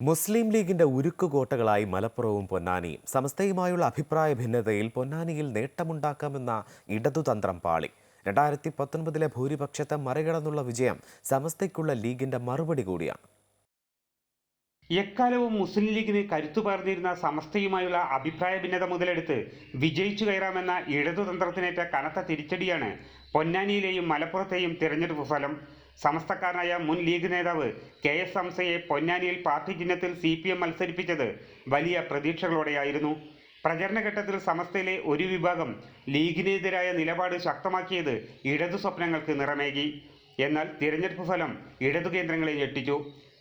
മുസ്ലിം ലീഗിന്റെ ഉരുക്കുകോട്ടകളായി മലപ്പുറവും പൊന്നാനിയും. സമസ്തയുമായുള്ള അഭിപ്രായ ഭിന്നതയിൽ പൊന്നാനിയിൽ നേട്ടമുണ്ടാക്കാമെന്ന ഇടതുതന്ത്രം പാളി. രണ്ടായിരത്തി പത്തൊൻപതിലെ ഭൂരിപക്ഷത്തെ മറികടന്നുള്ള വിജയം സമസ്തയ്ക്കുള്ള ലീഗിന്റെ മറുപടി കൂടിയാണ്. എക്കാലവും മുസ്ലിം ലീഗിന് കരുത്തു പകർന്നിരുന്ന സമസ്തയുമായുള്ള അഭിപ്രായ ഭിന്നത മുതലെടുത്ത് വിജയിച്ചു കയറാമെന്ന ഇടതുതന്ത്രത്തിനേറ്റ കനത്ത തിരിച്ചടിയാണ് പൊന്നാനിയിലെയും മലപ്പുറത്തെയും തിരഞ്ഞെടുപ്പ് ഫലം. സമസ്തക്കാരനായ മുൻ ലീഗ് നേതാവ് കെ എസ് ഹംസയെ പൊന്നാനിയിൽ പാർട്ടി ചിഹ്നത്തിൽ സി പി എം മത്സരിപ്പിച്ചത് വലിയ പ്രതീക്ഷകളോടെയായിരുന്നു. പ്രചരണഘട്ടത്തിൽ സമസ്തയിലെ ഒരു വിഭാഗം ലീഗിനെതിരായ നിലപാട് ശക്തമാക്കിയത് ഇടതു സ്വപ്നങ്ങൾക്ക് നിറമേകി. എന്നാൽ തിരഞ്ഞെടുപ്പ് ഫലം ഇടതു കേന്ദ്രങ്ങളെ ഞെട്ടിച്ചു.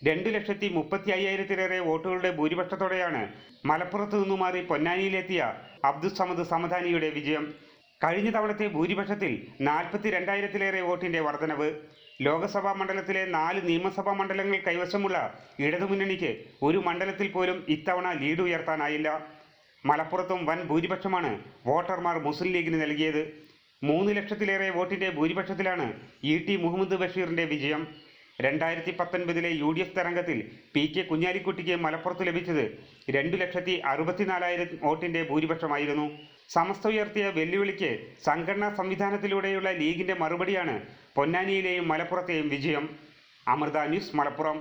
രണ്ടു ലക്ഷത്തി മുപ്പത്തി അയ്യായിരത്തിലേറെ വോട്ടുകളുടെ ഭൂരിപക്ഷത്തോടെയാണ് മലപ്പുറത്തു നിന്നു മാറി പൊന്നാനിയിലെത്തിയ അബ്ദുസമദ് സമദാനിയുടെ വിജയം. കഴിഞ്ഞ തവണത്തെ ഭൂരിപക്ഷത്തിൽ നാൽപ്പത്തി രണ്ടായിരത്തിലേറെ വോട്ടിന്റെ വർധനവ്. ലോക്സഭാ മണ്ഡലത്തിലെ നാല് നിയമസഭാ മണ്ഡലങ്ങൾ കൈവശമുള്ള ഇടതുമുന്നണിക്ക് ഒരു മണ്ഡലത്തിൽ പോലും ഇത്തവണ ലീഡ് ഉയർത്താനായില്ല. മലപ്പുറത്തും വൻ ഭൂരിപക്ഷമാണ് വോട്ടർമാർ മുസ്ലിം ലീഗിന് നൽകിയത്. മൂന്ന് ലക്ഷത്തിലേറെ വോട്ടിന്റെ ഭൂരിപക്ഷത്തിലാണ് ഇ ടി മുഹമ്മദ് ബഷീറിന്റെ വിജയം. രണ്ടായിരത്തി പത്തൊൻപതിലെ യു ഡി എഫ് തരംഗത്തിൽ പി കെ കുഞ്ഞാലിക്കുട്ടിക്ക് മലപ്പുറത്ത് ലഭിച്ചത് രണ്ടു ലക്ഷത്തി അറുപത്തിനാലായിരം വോട്ടിന്റെ ഭൂരിപക്ഷമായിരുന്നു. സമസ്ത ഉയർത്തിയ വെല്ലുവിളിക്ക് സംഘടനാ സംവിധാനത്തിലൂടെയുള്ള ലീഗിന്റെ മറുപടിയാണ് പൊന്നാനിയിലെയും മലപ്പുറത്തെയും വിജയം. അമൃത ന്യൂസ് മലപ്പുറം.